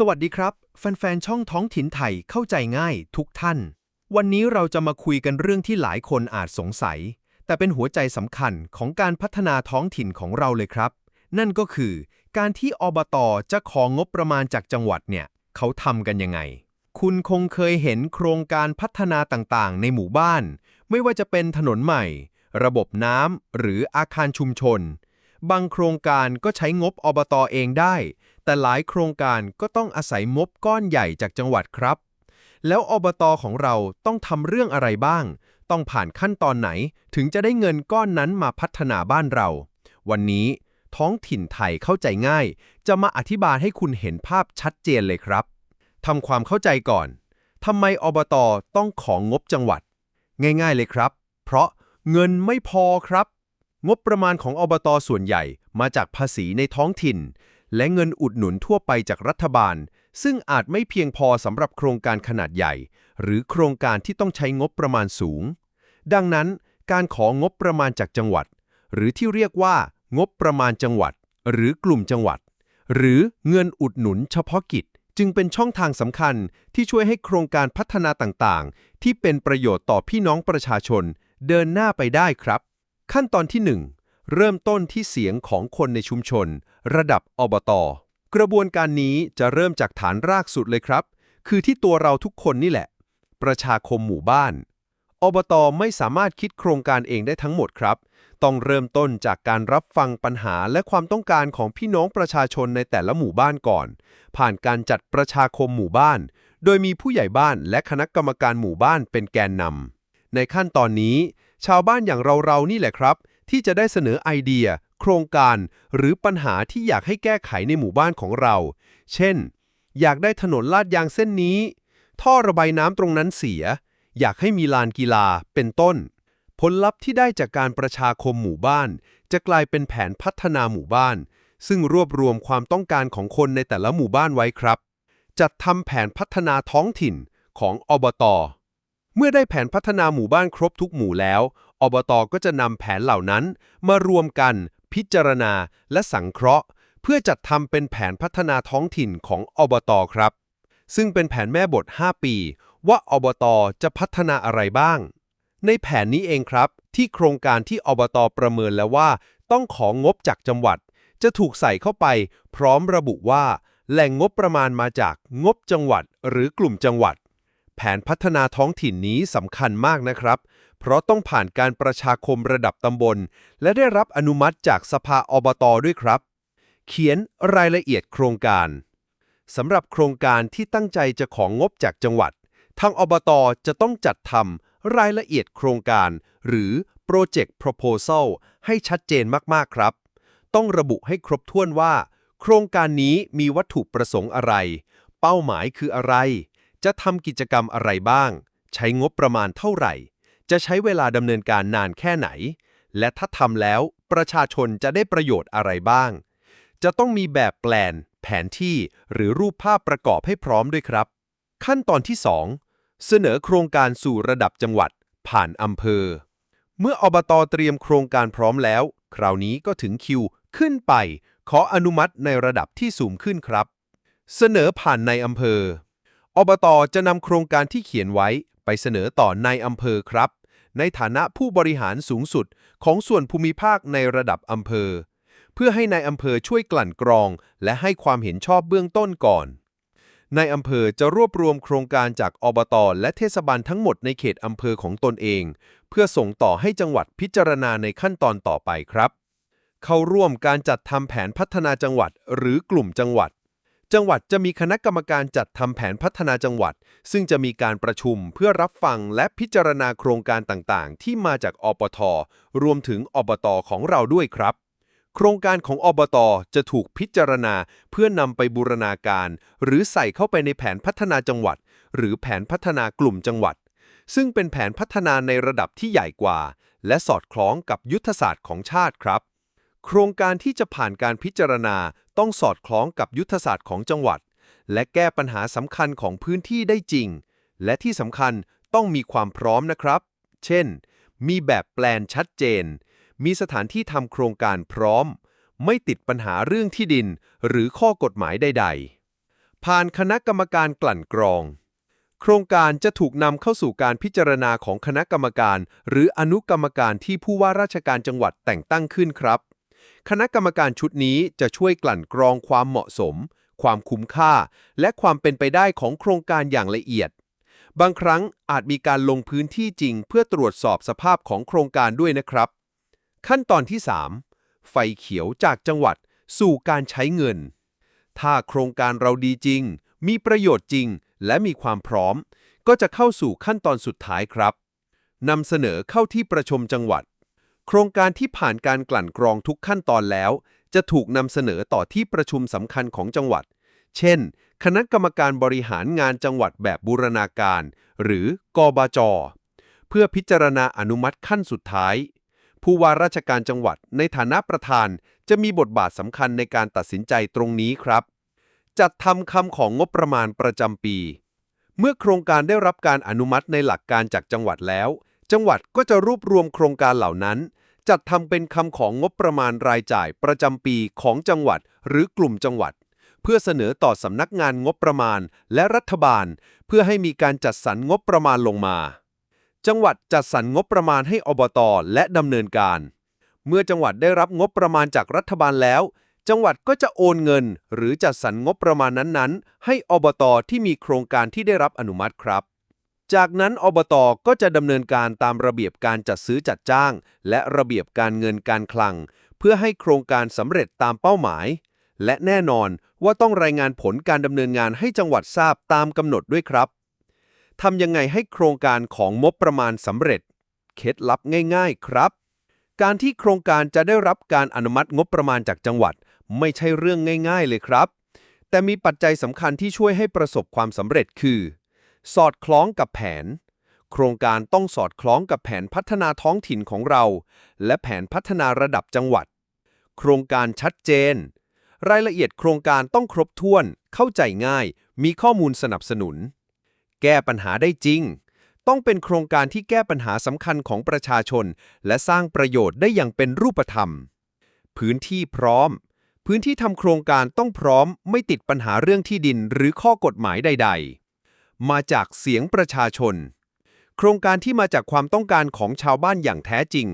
สวัสดีครับ แฟนๆ ช่องท้องถิ่นไทยเข้าใจง่ายทุกท่าน วันนี้เราจะมาคุยกันเรื่องที่หลายคนอาจสงสัย แต่เป็นหัวใจสำคัญของการพัฒนาท้องถิ่นของเราเลยครับ นั่นก็คือ การที่อบตจะของงบประมาณจากจังหวัดเนี่ย เขาทำกันยังไง คุณคงเคยเห็นโครงการพัฒนาต่างๆ ในหมู่บ้าน ไม่ว่าจะเป็นถนนใหม่ ระบบน้ำหรืออาคารชุมชน บางโครงการก็ใช้งบอบตเองได้ แต่หลายโครงการก็ต้องอาศัยงบก้อนใหญ่จากจังหวัดครับ แล้วอบตของเราต้องทำเรื่องอะไรบ้าง ต้องผ่านขั้นตอนไหนถึงจะได้เงินก้อนนั้นมาพัฒนาบ้านเรา วันนี้ท้องถิ่นไทยเข้าใจง่าย จะมาอธิบายให้คุณเห็นภาพชัดเจนเลยครับทำความเข้าใจก่อนทำไมอบตต้องของงบจังหวัด ง่ายๆเลยครับ เพราะเงินไม่พอครับ งบประมาณของอบตส่วนใหญ่มาจากภาษีในท้องถิ่น และเงินอุดหนุนทั่วไปจากรัฐบาล ซึ่งอาจไม่เพียงพอสำหรับโครงการขนาดใหญ่ หรือโครงการที่ต้องใช้งบประมาณสูง ดังนั้นการของบประมาณจากจังหวัด หรือที่เรียกว่า งบประมาณจังหวัด หรือกลุ่มจังหวัด หรือเงินอุดหนุนเฉพาะกิจ จึงเป็นช่องทางสำคัญที่ช่วยให้โครงการพัฒนาต่างๆ ที่เป็นประโยชน์ต่อพี่น้องประชาชน เดินหน้าไปได้ครับ ขั้นตอนที่ 1 เริ่มต้นที่เสียงของคนในชุมชน ระดับอบต กระบวนการนี้จะเริ่มจากฐานรากสุดเลยครับ คือที่ตัวเราทุกคนนี่แหละ ประชาคมหมู่บ้าน อบตไม่สามารถคิดโครงการเองได้ทั้งหมดครับ ต้องเริ่มต้นจากการรับฟังปัญหาและความต้องการของพี่น้องประชาชนในแต่ละหมู่บ้านก่อน ผ่านการจัดประชาคมหมู่บ้าน โดยมีผู้ใหญ่บ้านและคณะกรรมการหมู่บ้านเป็นแกนนำในขั้นตอนนี้ ชาวบ้านอย่างเราๆนี่แหละครับ ที่จะได้เสนอไอเดีย โครงการ หรือปัญหาที่อยากให้แก้ไขในหมู่บ้านของเรา เช่น อยากได้ถนนลาดยางเส้นนี้ ท่อระบายน้ำตรงนั้นเสีย อยากให้มีลานกีฬา เป็นต้น ผลลัพธ์ที่ได้จากการประชาคมหมู่บ้าน จะกลายเป็นแผนพัฒนาหมู่บ้าน ซึ่งรวบรวมความต้องการของคนในแต่ละหมู่บ้านไว้ครับ จัดทำแผนพัฒนาท้องถิ่นของอบตเมื่อได้แผนพัฒนาหมู่บ้านครบทุกหมู่แล้ว อบตก็จะนำแผนเหล่านั้น มารวมกัน พิจารณา และสังเคราะห์ เพื่อจัดทำเป็นแผนพัฒนาท้องถิ่นของอบตครับ ซึ่งเป็นแผนแม่บท 5 ปี ว่าอบตจะพัฒนาอะไรบ้าง ในแผนนี้เองครับ ที่โครงการที่อบตประเมินแล้วว่า ต้องของงบจากจังหวัด จะถูกใส่เข้าไป พร้อมระบุว่า แหล่งงบประมาณมาจากงบจังหวัด หรือกลุ่มจังหวัด แผนพัฒนาท้องถิ่นนี้สำคัญมากนะครับ เพราะต้องผ่านการประชาคมระดับตำบล และได้รับอนุมัติจากสภาอบตด้วยครับ เขียนรายละเอียดโครงการสำหรับโครงการที่ตั้งใจจะของงบจากจังหวัด ทางอบตจะต้องจัดทำรายละเอียดโครงการ หรือ Project Proposal ให้ชัดเจนมากๆครับ ต้องระบุให้ครบถ้วนว่า โครงการนี้มีวัตถุประสงค์อะไร เป้าหมายคืออะไร จะทำกิจกรรมอะไรบ้าง ใช้งบประมาณเท่าไหร่ จะใช้เวลาดำเนินการนานแค่ไหน และถ้าทำแล้วประชาชนจะได้ประโยชน์อะไรบ้าง จะต้องมีแบบแปลน แผนที่หรือรูปภาพประกอบให้พร้อมด้วยครับ ขั้นตอนที่ 2 เสนอโครงการสู่ระดับจังหวัด ผ่านอำเภอ เมื่ออบตเตรียมโครงการพร้อมแล้ว คราวนี้ก็ถึงคิวขึ้นไป ขออนุมัติในระดับที่สูงขึ้นครับ เสนอผ่านในอำเภอ อบตจะนำโครงการที่เขียนไว้ ไปเสนอต่อในอำเภอครับ ในฐานะผู้บริหารสูงสุดของส่วนภูมิภาคในระดับอำเภอ เพื่อให้ในายอำเภอช่วยกลั่นกรอง และให้ความเห็นชอบเบื้องต้นก่อนนายอำเภอจะรวบรวมโครงการจากอบต และเทศบาลทั้งหมดในเขตอำเภอของตนเอง เพื่อส่งต่อให้จังหวัดพิจารณาในขั้นตอนต่อไปครับ เข้าร่วมการจัดทำแผนพัฒนาจังหวัดหรือกลุ่มจังหวัด จังหวัดจะมีคณะกรรมการจัดทำแผนพัฒนาจังหวัด ซึ่งจะมีการประชุมเพื่อรับฟังและพิจารณาโครงการต่างๆ ที่มาจากอปท รวมถึงอบตของเราด้วยครับ โครงการของอบตจะถูกพิจารณาเพื่อนำไปบูรณาการ หรือใส่เข้าไปในแผนพัฒนาจังหวัด หรือแผนพัฒนากลุ่มจังหวัด ซึ่งเป็นแผนพัฒนาในระดับที่ใหญ่กว่า และสอดคล้องกับยุทธศาสตร์ของชาติครับ โครงการที่จะผ่านการพิจารณาต้องสอดคล้องกับยุทธศาสตร์ของจังหวัด และแก้ปัญหาสำคัญของพื้นที่ได้จริง และที่สำคัญต้องมีความพร้อมนะครับ เช่น มีแบบแปลนชัดเจน มีสถานที่ทำโครงการพร้อม ไม่ติดปัญหาเรื่องที่ดิน หรือข้อกฎหมายใด ๆ ผ่านคณะกรรมการกลั่นกรอง โครงการจะถูกนำเข้าสู่การพิจารณาของคณะกรรมการ หรืออนุกรรมการที่ผู้ว่าราชการจังหวัดแต่งตั้งขึ้นครับ คณะกรรมการชุดนี้จะช่วยกลั่นกรองความเหมาะสม ความคุ้มค่า และความเป็นไปได้ของโครงการอย่างละเอียด บางครั้งอาจมีการลงพื้นที่จริงเพื่อตรวจสอบสภาพของโครงการด้วยนะครับ ขั้นตอนที่ 3 ไฟเขียวจากจังหวัดสู่การใช้เงิน ถ้าโครงการเราดีจริง มีประโยชน์จริง และมีความพร้อม ก็จะเข้าสู่ขั้นตอนสุดท้ายครับนำเสนอเข้าที่ประชุมจังหวัด โครงการที่ผ่านการกลั่นกรองทุกขั้นตอนแล้ว จะถูกนำเสนอต่อที่ประชุมสำคัญของจังหวัด เช่น คณะกรรมการบริหารงานจังหวัดแบบบูรณาการ หรือกบจ เพื่อพิจารณาอนุมัติขั้นสุดท้าย ผู้ว่าราชการจังหวัดในฐานะประธานจะมีบทบาทสำคัญในการตัดสินใจตรงนี้ครับ จัดทำคำของงบประมาณประจำปี เมื่อโครงการได้รับการอนุมัติในหลักการจากจังหวัดแล้ว จังหวัดก็จะรวบรวมโครงการเหล่านั้น จัดทำเป็นคำของงบประมาณรายจ่ายประจำปีของจังหวัดหรือกลุ่มจังหวัด เพื่อเสนอต่อสำนักงานงบประมาณและรัฐบาล เพื่อให้มีการจัดสรรงบประมาณลงมา จังหวัดจัดสรรงบประมาณให้อบตและดำเนินการ เมื่อจังหวัดได้รับงบประมาณจากรัฐบาลแล้ว จังหวัดก็จะโอนเงิน หรือจัดสรรงบประมาณนั้นๆ ให้อบตที่มีโครงการที่ได้รับอนุมัติครับ จากนั้นอบตก็จะดำเนินการตามระเบียบการจัดซื้อจัดจ้าง และระเบียบการเงินการคลัง เพื่อให้โครงการสำเร็จตามเป้าหมาย และแน่นอนว่าต้องรายงานผลการดำเนินงานให้จังหวัดทราบตามกำหนดด้วยครับทำยังไงให้โครงการของงบประมาณสำเร็จ เคล็ดลับง่าย ๆครับ การที่โครงการจะได้รับการอนุมัติงบประมาณจากจังหวัด ไม่ใช่เรื่องง่าย ๆ เลยครับ แต่มีปัจจัยสำคัญที่ช่วยให้ประสบความสำเร็จคือ สอดคล้องกับแผน โครงการต้องสอดคล้องกับแผนพัฒนาท้องถิ่นของเรา และแผนพัฒนาระดับจังหวัด โครงการชัดเจน รายละเอียดโครงการต้องครบถ้วน เข้าใจง่าย มีข้อมูลสนับสนุน แก้ปัญหาได้จริง ต้องเป็นโครงการที่แก้ปัญหาสำคัญของประชาชน และสร้างประโยชน์ได้อย่างเป็นรูปธรรม พื้นที่พร้อม พื้นที่ทำโครงการต้องพร้อม ไม่ติดปัญหาเรื่องที่ดินหรือข้อกฎหมายใด ๆ มาจากเสียงประชาชน โครงการที่มาจากความต้องการของชาวบ้านอย่างแท้จริง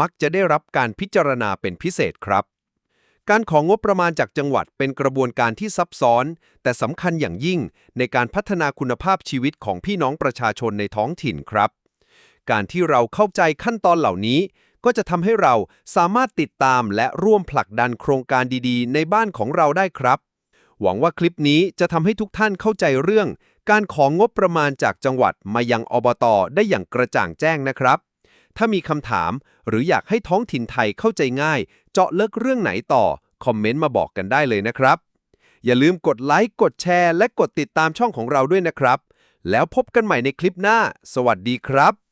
มักจะได้รับการพิจารณาเป็นพิเศษครับ การของงบประมาณจากจังหวัดเป็นกระบวนการที่ซับซ้อน แต่สำคัญอย่างยิ่งในการพัฒนาคุณภาพชีวิตของพี่น้องประชาชนในท้องถิ่นครับ การที่เราเข้าใจขั้นตอนเหล่านี้ก็จะทำให้เราสามารถติดตามและร่วมผลักดันโครงการดีๆ ในบ้านของเราได้ครับ หวังว่าคลิปนี้จะทำให้ทุกท่านเข้าใจเรื่อง การของงบประมาณจากจังหวัดมายังอบตได้อย่างกระจ่างแจ้งนะครับ ถ้ามีคำถามหรืออยากให้ท้องถิ่นไทยเข้าใจง่าย เจาะเลิกเรื่องไหนต่อ คอมเมนต์มาบอกกันได้เลยนะครับ อย่าลืมกดไลค์กดแชร์ และกดติดตามช่องของเราด้วยนะครับ แล้วพบกันใหม่ในคลิปหน้า สวัสดีครับ